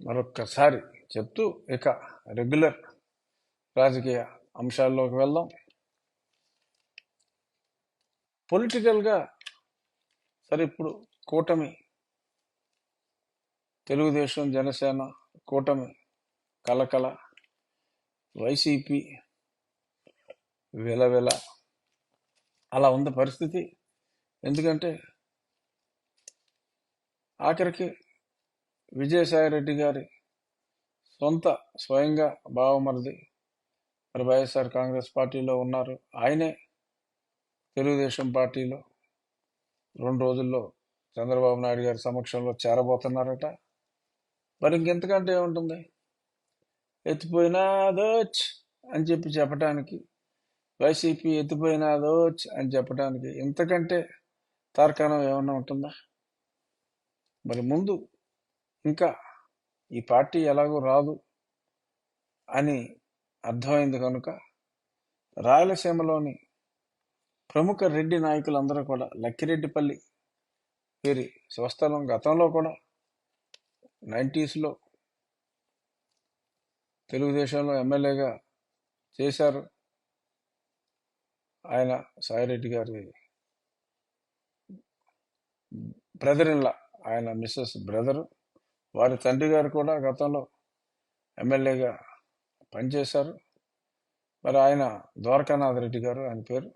మరొక్కసారి చెప్తూ ఇక రెగ్యులర్ రాజకీయ అంశాల్లోకి వెళ్దాం. పొలిటికల్గా సరే ఇప్పుడు కూటమి తెలుగుదేశం జనసేన కూటమి కలకల వైసీపీ విలవిల అలా ఉంది పరిస్థితి. ఎందుకంటే ఆఖరికి విజయసాయిరెడ్డి గారి సొంత స్వయంగా బావమరిది మరి వైఎస్ఆర్ కాంగ్రెస్ పార్టీలో ఉన్నారు. ఆయనే తెలుగుదేశం పార్టీలో రెండు రోజుల్లో చంద్రబాబు నాయుడు గారి సమక్షంలో చేరబోతున్నారట. మరి ఇంకెంతకంటే ఏముంటుంది? ఎత్తిపోయినాదోచ్ అని చెప్పి చెప్పడానికి వైసీపీ ఎత్తిపోయినాదోచ్ అని చెప్పడానికి ఇంతకంటే తార్కాణం ఏమన్నా ఉంటుందా? మరి ముందు ఇంకా ఈ పార్టీ ఎలాగో రాదు అని అర్థమైంది కనుక రాయలసీమలోని ప్రముఖ రెడ్డి నాయకులందరూ కూడా లక్కిరెడ్డిపల్లి వీరి స్వస్థలం గతంలో కూడా నైంటీస్లో తెలుగుదేశంలో ఎమ్మెల్యేగా చేశారు. ఆయన సాయిరెడ్డి గారి బ్రదర్ ఇన్లా ఆయన మిస్సెస్ బ్రదరు. వారి తండ్రి గారు కూడా గతంలో ఎమ్మెల్యేగా పనిచేశారు. మరి ఆయన ద్వారకానాథ్ రెడ్డి గారు ఆయన పేరు.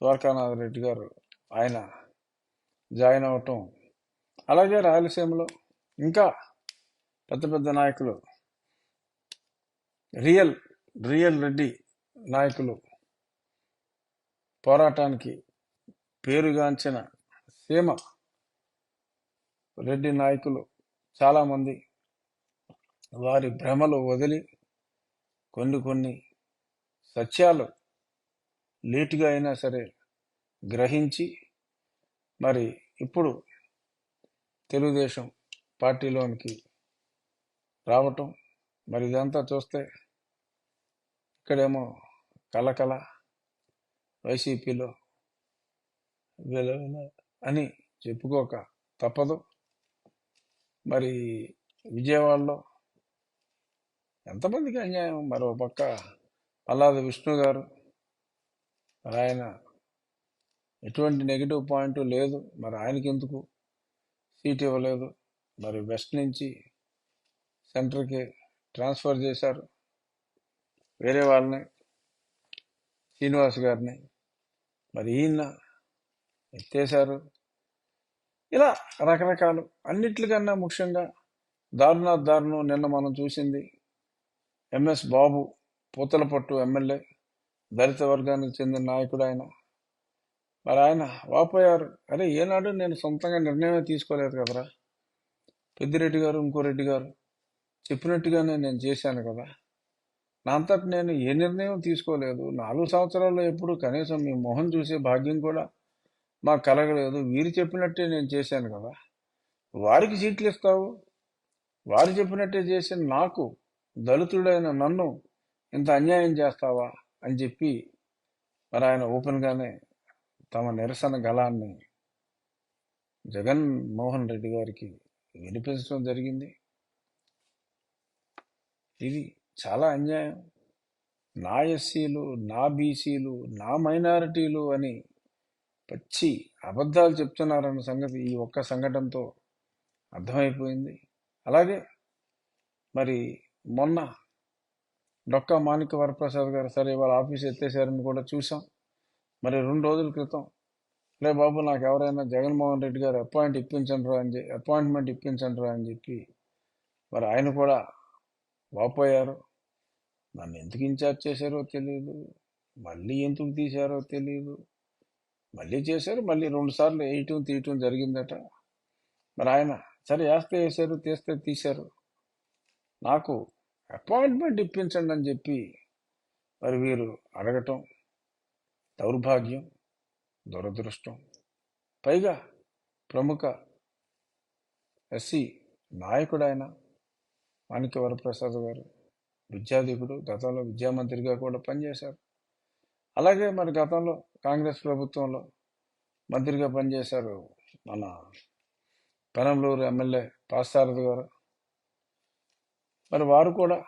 ద్వారకానాథ్ రెడ్డి గారు ఆయన జాయిన్ అవటం అలాగే రాయలసీమలో ఇంకా పెద్ద పెద్ద నాయకులు రియల్ రియల్ రెడ్డి నాయకులు పోరాటానికి పేరుగాంచిన సీమ రెడ్డి నాయకులు చాలామంది వారి భ్రమలు వదిలి కొన్ని కొన్ని సత్యాలు లేటుగా అయినా సరే గ్రహించి మరి ఇప్పుడు తెలుగుదేశం పార్టీలోనికి రావటం మరి ఇదంతా చూస్తే ఇక్కడేమో కలకల వైసీపీలో విలవిల అని చెప్పుకోక తప్పదు. మరి విజయవాడలో ఎంతమందికి అన్యాయం? మరో పక్క పల్లాది విష్ణు గారు. మరి ఆయన ఎటువంటి నెగిటివ్ పాయింట్ లేదు. మరి ఆయనకి ఎందుకు సీట్ ఇవ్వలేదు? మరి వెస్ట్ నుంచి సెంటర్కి ట్రాన్స్ఫర్ చేశారు. వేరే వాళ్ళని శ్రీనివాస్ గారిని. మరి ఈయన ఎత్తేశారు. ఇలా రకరకాలు. అన్నిట్లకన్నా ముఖ్యంగా దారుణా దారుణం నిన్న మనం చూసింది. ఎంఎస్ బాబు పూతలపట్టు ఎమ్మెల్యే దళిత వర్గానికి చెందిన నాయకుడు ఆయన. మరి ఆయన వాపోయారు. అరే ఏనాడు నేను సొంతంగా నిర్ణయమే తీసుకోలేదు కదరా. పెద్దిరెడ్డి గారు ఇంకో రెడ్డి గారు చెప్పినట్టుగానే నేను చేశాను కదా. నా అంతటి నేను ఏ నిర్ణయం తీసుకోలేదు. నాలుగు సంవత్సరాల్లో ఎప్పుడు కనీసం మీ మొహం చూసే భాగ్యం కూడా మాకు కలగలేదు వీరు చెప్పినట్టే నేను చేశాను కదా. వారికి సీట్లు ఇస్తావు వారు చెప్పినట్టే చేసిన నాకు దళితుడైన నన్ను ఇంత అన్యాయం చేస్తావా అని చెప్పి మరి ఆయన ఓపెన్గానే తమ నిరసన గలాన్ని జగన్ మోహన్ రెడ్డి గారికి వినిపించడం జరిగింది. ఇది చాలా అన్యాయం. నా ఎస్సీలు నా బీసీలు నా మైనారిటీలు అని పచ్చి అబద్ధాలు చెప్తున్నారన్న సంగతి ఈ ఒక్క సంఘటనతో అర్థమైపోయింది. అలాగే మరి మొన్న డొక్కా మాణిక వరప్రసాద్ గారు సరే వాళ్ళ ఆఫీస్ ఎత్తేసారని కూడా చూసాం. మరి రెండు రోజుల క్రితం లే బాబు నాకు ఎవరైనా జగన్మోహన్ రెడ్డి గారు అపాయింట్ ఇప్పించండి అని చెప్పి అపాయింట్మెంట్ ఇప్పించండి అని చెప్పి మరి ఆయన కూడా వాపోయారు. నన్ను ఎందుకు ఇన్ఛార్జ్ చేశారో తెలియదు మళ్ళీ ఎందుకు తీశారో తెలియదు మళ్ళీ చేశారు మళ్ళీ రెండు సార్లు వేయటం తీయటం జరిగిందట. మరి ఆయన సరే వేస్తే వేశారు తీస్తే తీశారు. నాకు అపాయింట్మెంట్ ఇప్పించండి అని చెప్పి మరి వీరు అడగటం దౌర్భాగ్యం దురదృష్టం. పైగా ప్రముఖ ఎస్సీ నాయకుడైన మాణిక్య వరప్రసాద్ గారు విద్యాధికుడు గతంలో విద్యామంత్రిగా కూడా పనిచేశారు. అలాగే మరి గతంలో కాంగ్రెస్ ప్రభుత్వంలో మంత్రిగా పనిచేశారు మన పెనంలూరు ఎమ్మెల్యే పాస్తారథి గారు. మరి వారు కూడా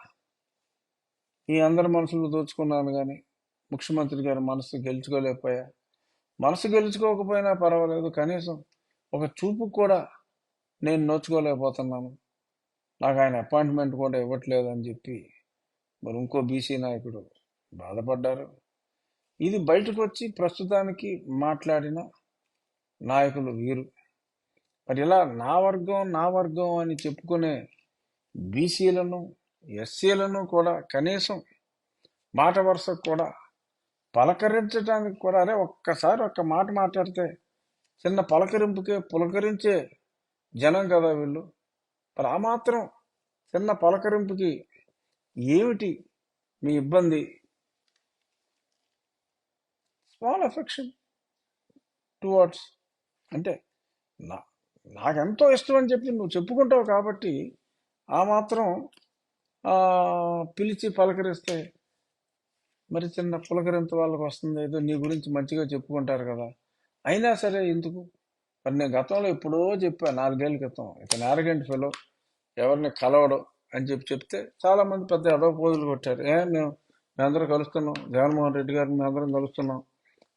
ఈ అందరి మనసులు దోచుకున్నాను కానీ ముఖ్యమంత్రి గారి మనసు గెలుచుకోలేకపోయా. మనసు గెలుచుకోకపోయినా పర్వాలేదు కనీసం ఒక చూపు కూడా నేను నోచుకోలేకపోతున్నాను. నాకు ఆయన అపాయింట్మెంట్ కూడా ఇవ్వట్లేదు అని చెప్పి మరి ఇంకో బీసీ నాయకుడు బాధపడ్డారు. ఇది బయటకు వచ్చి ప్రస్తుతానికి మాట్లాడిన నాయకులు వీరు. మరి ఇలా నా వర్గం నా వర్గం అని చెప్పుకునే బీసీలను ఎస్సీలను కూడా కనీసం మాట వరుసకు కూడా పలకరించడానికి కూడా అరే ఒక్కసారి ఒక్క మాట మాట్లాడితే చిన్న పలకరింపుకే పులకరించే జనం కదా వీళ్ళు. మరి ఆ మాత్రం చిన్న పలకరింపుకి ఏమిటి మీ ఇబ్బంది? స్మాల్ టూ టువర్డ్స్ అంటే నా నాకెంతో ఇష్టం అని చెప్పి నువ్వు చెప్పుకుంటావు కాబట్టి ఆ మాత్రం పిలిచి పలకరిస్తే మరి చిన్న పులకరింత వాళ్ళకి వస్తుంది. ఏదో నీ గురించి మంచిగా చెప్పుకుంటారు కదా. అయినా సరే ఎందుకు? మరి నేను గతంలో ఎప్పుడో చెప్పాను నాలుగేళ్ళ క్రితం. ఇతను ఆరగంట ఫెలో ఎవరిని కలవడు అని చెప్పి చెప్తే చాలామంది పెద్ద అదో పోజులు కొట్టారు. ఏ మేము మేమందరం కలుస్తున్నాం. జగన్మోహన్ రెడ్డి గారిని మేమందరం కలుస్తున్నాం.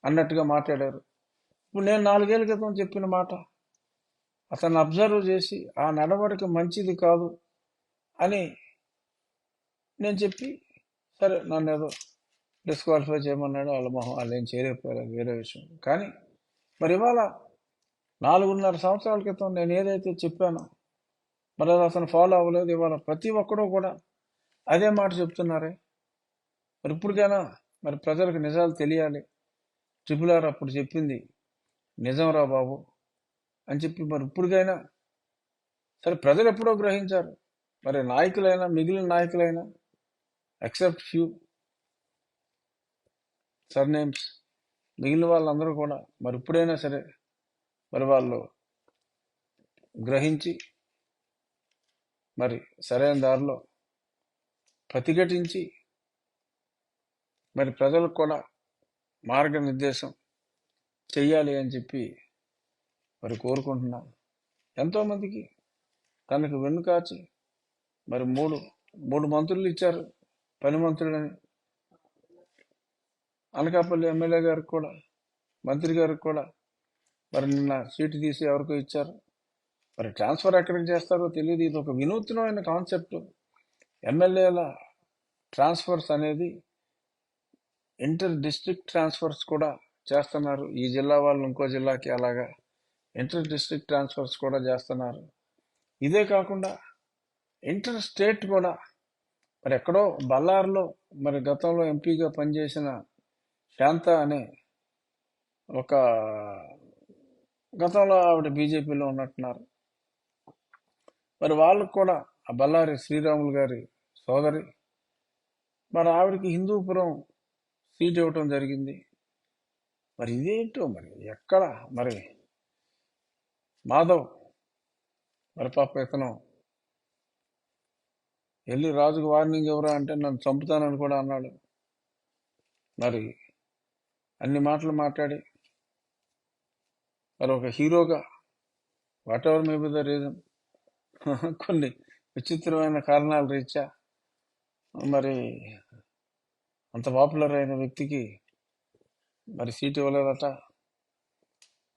అన్నట్టుగా మాట్లాడారు. ఇప్పుడు నేను నాలుగేళ్ళ క్రితం చెప్పిన మాట అతను అబ్జర్వ్ చేసి ఆ నడవడిక మంచిది కాదు అని నేను చెప్పి సరే నన్ను ఏదో డిస్క్వాలిఫై చేయమన్నాడు వాళ్ళ మొహం వాళ్ళు ఏం చేయలేకపోయారు అది వేరే విషయం. కానీ మరి ఇవాళ నాలుగున్నర సంవత్సరాల క్రితం నేను ఏదైతే చెప్పానో మరి అది అతను ఫాలో అవ్వలేదు. ఇవాళ ప్రతి ఒక్కడూ కూడా అదే మాట చెప్తున్నారే. మరి ఇప్పటికైనా మరి ప్రజలకు నిజాలు తెలియాలి. ట్రిపుల్ ఆర్ అప్పుడు చెప్పింది నిజంరా బాబు అని చెప్పి మరి ఇప్పటికైనా సరే ప్రజలు ఎప్పుడో గ్రహించారు. మరి నాయకులైనా మిగిలిన నాయకులైనా ఎక్సెప్ట్ ఫ్యూ సర్నేమ్స్ మిగిలిన వాళ్ళందరూ కూడా మరి ఇప్పుడైనా సరే మరి వాళ్ళు గ్రహించి మరి సరైన దారిలో ప్రతిఘటించి మరి ప్రజలకు కూడా మార్గనిర్దేశం చెయ్యాలి అని చెప్పి మరి కోరుకుంటున్నాను ఎంతోమందికి తనకు వెన్నుకాచి మరి మూడు మూడు మంత్రులు ఇచ్చారు. పని మంత్రులని. అనకాపల్లి ఎమ్మెల్యే గారికి కూడా మంత్రి గారికి కూడా మరి నిన్న సీటు తీసి ఎవరికో ఇచ్చారు. మరి ట్రాన్స్ఫర్ ఎక్కడికి చేస్తారో తెలియదు ఇది ఒక వినూత్నమైన కాన్సెప్ట్. ఎమ్మెల్యేల ట్రాన్స్ఫర్స్ అనేది ఇంటర్ డిస్ట్రిక్ట్ ట్రాన్స్ఫర్స్ కూడా చేస్తున్నారు. ఈ జిల్లా వాళ్ళు ఇంకో జిల్లాకి అలాగా ఇంటర్ డిస్ట్రిక్ట్ ట్రాన్స్ఫర్స్ కూడా చేస్తున్నారు. ఇదే కాకుండా ఇంటర్ స్టేట్ కూడా మరి ఎక్కడో బళ్ళారిలో మరి గతంలో ఎంపీగా పనిచేసిన శాంత అనే ఒక గతంలో ఆవిడ బీజేపీలో ఉన్నట్టున్నారు. మరి వాళ్ళకు కూడా ఆ బళ్ళారి శ్రీరాములు గారి సోదరి. మరి ఆవిడకి హిందూపురం సీట్ ఇవ్వటం జరిగింది. మరి ఇదేంటో మరి? ఎక్కడ? మరి మాధవ్ మరి పాప ఇతను. వెళ్ళి రాజుకు వార్నింగ్ ఎవరా అంటే నన్ను చంపుతానని కూడా అన్నాడు. మరి అన్ని మాటలు మాట్లాడి మరి ఒక హీరోగా whatever maybe the reason? కొన్ని విచిత్రమైన కారణాలు రీత్యా మరి అంత పాపులర్ అయిన వ్యక్తికి మరి సీటు ఇవ్వలేదట.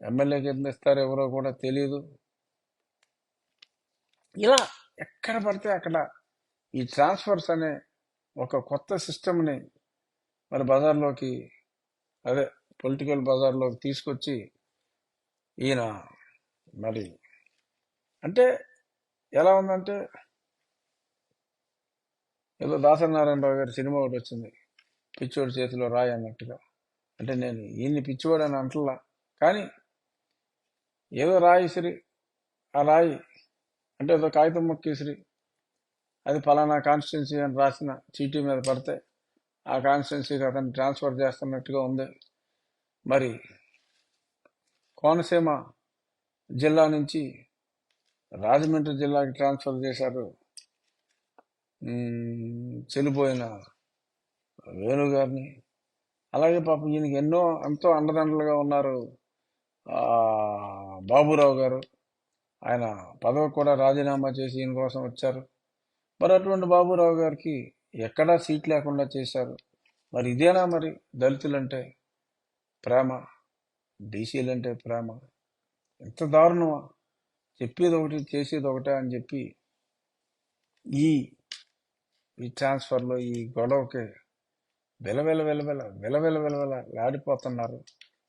ఎమ్మెల్యేకి ఎంత ఇస్తారు ఎవరో కూడా తెలియదు ఇలా ఎక్కడ పడితే అక్కడ ఈ ట్రాన్స్ఫర్స్ అనే ఒక కొత్త సిస్టమ్ని మరి బజార్లోకి అదే పొలిటికల్ బజార్లోకి తీసుకొచ్చి ఈయన మరి అంటే ఎలా ఉందంటే ఏదో దాసనారాయణరావు గారి సినిమా ఒకటి వచ్చింది. పిచ్చోడి చేతిలో రాయి అన్నట్టుగా. అంటే నేను ఈయన్ని పిచ్చివాడు అని అంటలా. కానీ ఏదో రాయి శ్రీ ఆ రాయి అంటే ఏదో కాగితం ముక్క శ్రీ అది ఫలానా కాన్స్టిట్యున్సీ అని రాసిన చీటీ మీద పడితే ఆ కాన్స్టిట్యున్సీకి అతన్ని ట్రాన్స్ఫర్ చేస్తున్నట్టుగా ఉంది. మరి కోనసీమ జిల్లా నుంచి రాజమండ్రి జిల్లాకి ట్రాన్స్ఫర్ చేశారు. చనిపోయిన చెల్లిపోయిన వేణు గారిని. అలాగే పాపం ఈయనకి ఎన్నో ఎంతో అండదండలుగా ఉన్నారు బాబురావు గారు. ఆయన పదవి కూడా రాజీనామా చేసి ఈయన కోసం వచ్చారు. మరి అటువంటి బాబురావు గారికి ఎక్కడా సీట్ లేకుండా చేశారు. మరి ఇదేనా మరి దళితులంటే ప్రేమ బీసీలంటే ప్రేమ? ఎంత దారుణమా? చెప్పేది ఒకటి చేసేది ఒకటే అని చెప్పి ఈ ఈ ట్రాన్స్ఫర్లో ఈ గొడవకి వెలవెల వెలవెల వెలవెల వెలవెల లాడిపోతున్నారు